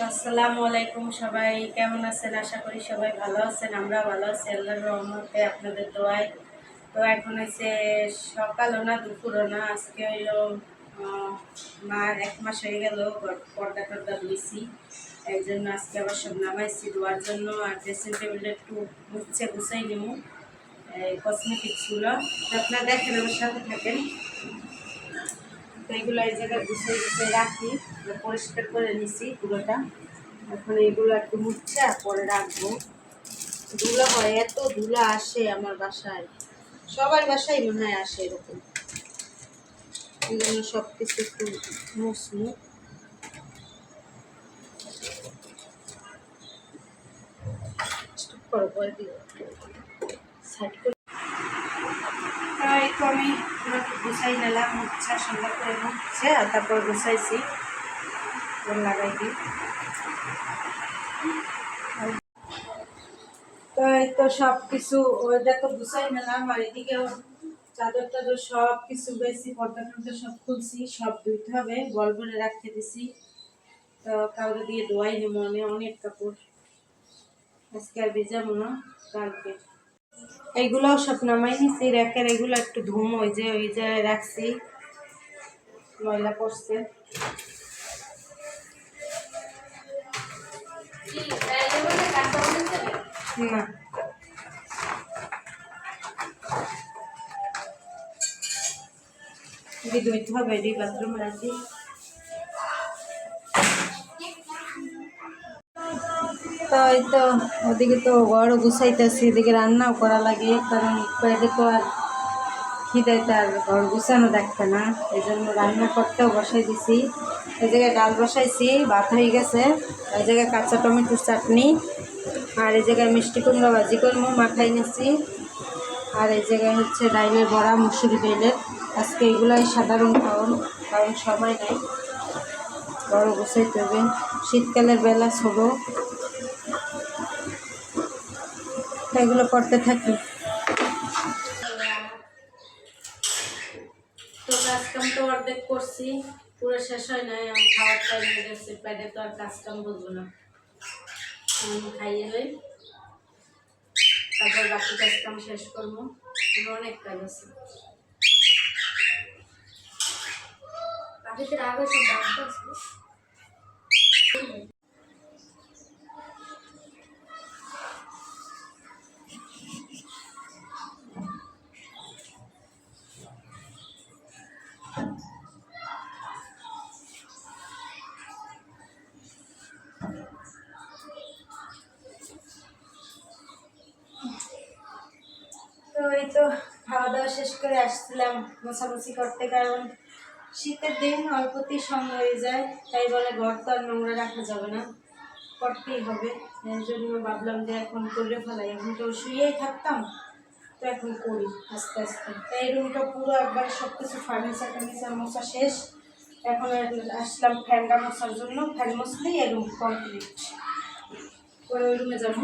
আসসালামু আলাইকুম সবাই, কেমন আছেন? আশা করি সবাই ভালো আছেন আমরা ভালো আছি, আল্লাহর রহমতে আপনাদের দোয়ায়। তো এখন হচ্ছে সকালও না দুপুরও না আজকে হইল মার এক মাস হয়ে গেল পর্দা টর্দা ধুইছি। এই জন্য আজকে আবার সব নামাইছি ধোয়ার জন্য, আর ড্রেসিং টেবিলটা একটু মুছছে গুছাই নিব কসমেটিক্সগুলো আপনারা দেখেন, আমার সাথে থাকেন। তো এই জায়গায় গুছিয়ে গুছিয়ে রাখি পরিষ্কার করে নিছি পুরোটা এখন এগুলো একটু মুছছে পরে রাখব। ধুলা হয় এত ধুলা আসে আমার বাসায়। সবার বাসায় মনে হয় আসে এরকম। এই জন্য সব কিছু একটু Stop করো, পরে দিও। Side করে তো এই তো আমি পুরো গুছাই নিলাম মুচ্ছা সুন্দর করে মুছছে আর তারপর গুছাইছি। লাগাই দিই তো এই তো সব কিছু ওইটা তো গুছাই নিলাম আর এদিকে চাদর টাদর সব কিছু বেশি পর্দা টর্দা সব খুলছি, সব ধুইতে হবে বল করে রাখতে দিছি। তো কাউরে দিয়ে ধোয়াই নি মনে, অনেক কাপড়। আজকে আর ভেজাবো না, কালকে। এইগুলো সব নামাই নিছি, র্যাকের এগুলো একটু ধুম, ওই যে ওই যে রাখছি। ময়লা পড়ছে। না। ধুইতে হবে বাথরুমে রাখি। তো এই তো ওদিকে তো ঘর গুছাইতেছি, এদিকে রান্নাও করা লাগে, কারণ পেটে তো আর খিদাইতে আর ঘর গুছানো দেখবে না, এই জন্য রান্না করতেও বসাই দিছি। এই জায়গায় ডাল বসাইছি, ভাত হয়ে গেছে, এই জায়গায় কাঁচা টমেটোর চাটনি, আর এই জায়গায় মিষ্টি কুমড়া ভাজি করব, মাখাই নিছি। আর এই জায়গায় হচ্ছে ডাইলের বড়া, মুসুরি ডাইলের। আজকে এগুলাই সাধারণ খাওয়ান কারণ সময় নেই। বড় গুছাইতে হবে। শীতকালের বেলা ছোটো। এগুলো করতে থাকি। তো তো অর্ধেক করছি, পুরো শেষ হয় নাই হয়ে গেছে, পেটে তো আর না। খাইয়ে তারপর বাকি শেষ করব অনেক কাজ আছে। আগে সব আছে? এই তো খাওয়া দাওয়া শেষ করে আসছিলাম মোছামুছি করতে, কারণ শীতের দিন অল্পতেই সময় হয়ে যায়, তাই বলে ঘর তো আর নোংরা রাখা যাবে না, করতেই হবে। এর জন্য ভাবলাম যে এখন করে ফেলাই। এখন তো শুয়েই থাকতাম। তো এখন করি, আস্তে আস্তে। তাই এই রুমটা পুরো একবার সব কিছু ফার্নিচার টার্নিচার মশা শেষ। এখন আসলাম ফ্যানটা মশার জন্য। ফ্যান মশলেই এই রুম কমপ্লিট ওই রুমে যাব।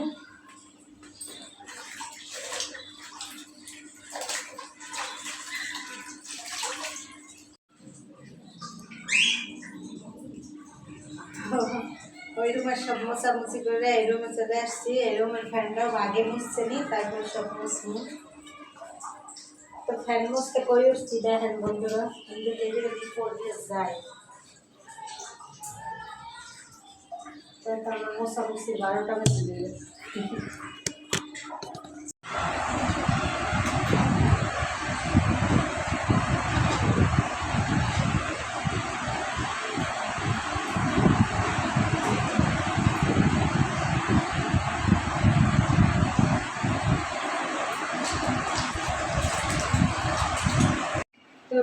ওই রুমের সব মোছামুছি করে এই রুমে চলে আসছি। এই রুমের ফ্যানটাও আগে মুছছে নি তারপরে সব মুছবো। তো ফ্যান মুছতে করে উঠছি দেখেন বন্ধুরা কিন্তু এদিকে দিয়ে যায়। তো আমার মোছামুছি বারোটা বেজে দিলে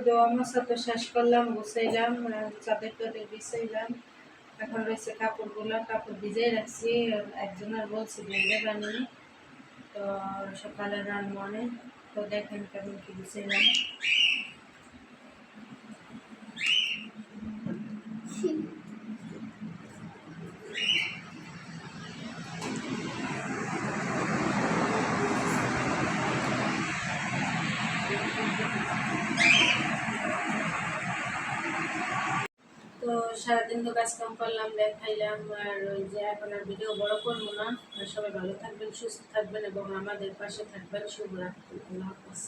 দোয়া মশা তো শেষ করলাম গোসাইলাম চাদর টাদর বিছাইলাম। এখন রয়েছে কাপড়গুলো, কাপড় ভিজাই রাখছি। একজনের বলছি ভেঙে বানিয়ে তো সকালে রান মনে তো দেখেন কেমন কি বিছাইলাম তো সারাদিন তো কাজ কাম করলাম দেখাইলাম আর ওই যে এখন আর ভিডিও বড় করব না। সবাই ভালো থাকবেন, সুস্থ থাকবেন এবং আমাদের পাশে থাকবেন। শুভরাত্রি, আল্লাহ হাফেজ।